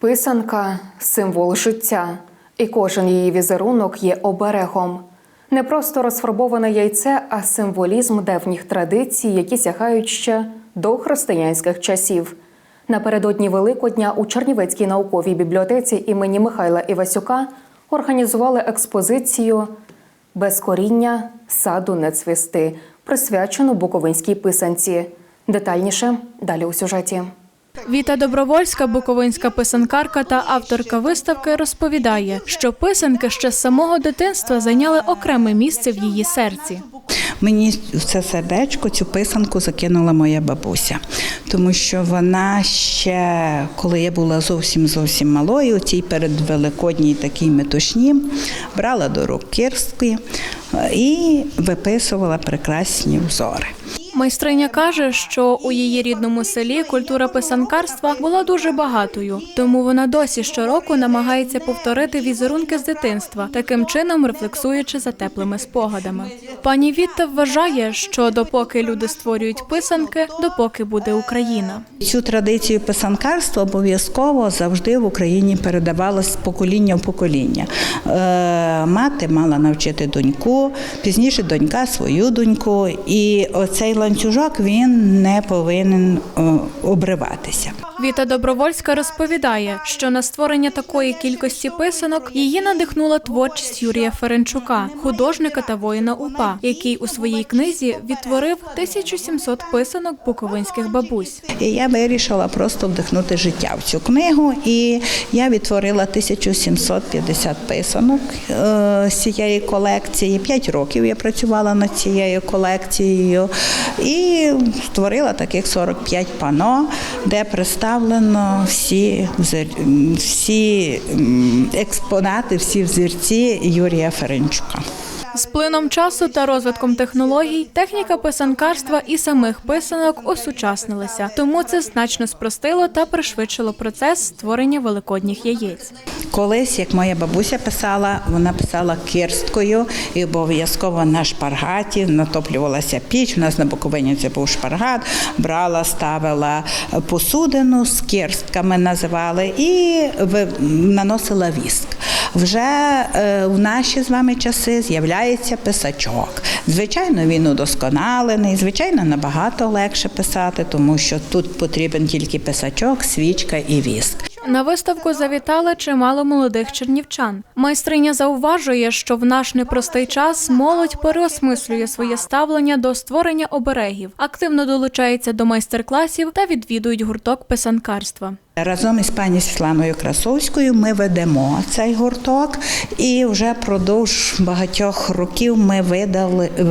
Писанка символ життя, і кожен її візерунок є оберегом. Не просто розфарбоване яйце, а символізм давніх традицій, які сягають ще до християнських часів. Напередодні Великодня у Чернівецькій науковій бібліотеці імені Михайла Івасюка організували експозицію Без коріння саду не цвісти, присвячену Буковинській писанці. Детальніше далі у сюжеті. Віта Добровольська, буковинська писанкарка та авторка виставки, розповідає, що писанки ще з самого дитинства зайняли окреме місце в її серці. Мені в це сердечко цю писанку закинула моя бабуся, тому що вона ще, коли я була зовсім зовсім малою, цій передвеликодній такій метушні, брала до рук кірстки е, і виписувала прекрасні узори. Майстриня каже, що у її рідному селі культура писанкарства була дуже багатою, тому вона досі щороку намагається повторити візерунки з дитинства, таким чином рефлексуючи за теплими спогадами. Пані Вітта вважає, що допоки люди створюють писанки, допоки буде Україна. Цю традицію писанкарства обов'язково завжди в Україні передавалась з покоління в покоління. Е, Мати мала навчити доньку, пізніше донька свою доньку, і оцей ланцюжок він не повинен е, обриватися. Віта Добровольська розповідає, що на створення такої кількості писанок її надихнула творчість Юрія Ференчука, художника та воїна УПА, який у своїй книзі відтворив 1700 писанок буковинських бабусь. Я вирішила просто вдихнути життя в цю книгу. І я відтворила 1750 писанок е, з цієї колекції. П'ять років я працювала над цією колекцією і створила таких 45 пано, де представлено всі, всі експонати, всі взірці Юрія Ференчука. З плином часу та розвитком технологій техніка писанкарства і самих писанок осучаснилися, тому це значно спростило та пришвидшило процес створення великодніх яєць. Колись, як моя бабуся писала, вона писала кирсткою і обов'язково на шпаргаті натоплювалася піч. У нас на Буковині це був шпаргат, брала, ставила посудину з кирстками, називали, і наносила віск. Вже е, в наші з вами часи з'являється писачок. Звичайно, він удосконалений, звичайно, набагато легше писати, тому що тут потрібен тільки писачок, свічка і віск. На виставку завітали чимало молодих чернівчан. Майстриня зауважує, що в наш непростий час молодь переосмислює своє ставлення до створення оберегів, активно долучається до майстер-класів та відвідують гурток писанкарства. Разом із пані Світланою Красовською ми ведемо цей гурток, і вже продовж багатьох років ми видали, е,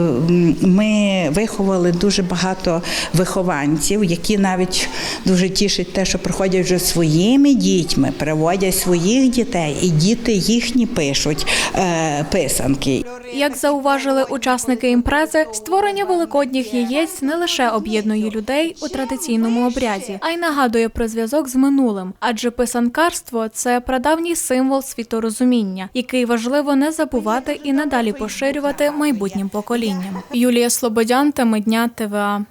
ми виховали дуже багато вихованців, які навіть дуже тішать те, що приходять вже своїми дітьми, приводять своїх дітей, і діти їхні пишуть е, писанки. Як зауважили учасники імпрези, створення великодніх яєць не лише об'єднує людей у традиційному обряді, а й нагадує про зв'язок з минулим. Адже писанкарство це прадавній символ світорозуміння, який важливо не забувати і надалі поширювати майбутнім поколінням. Юлія Слободян, теми дня ТВА.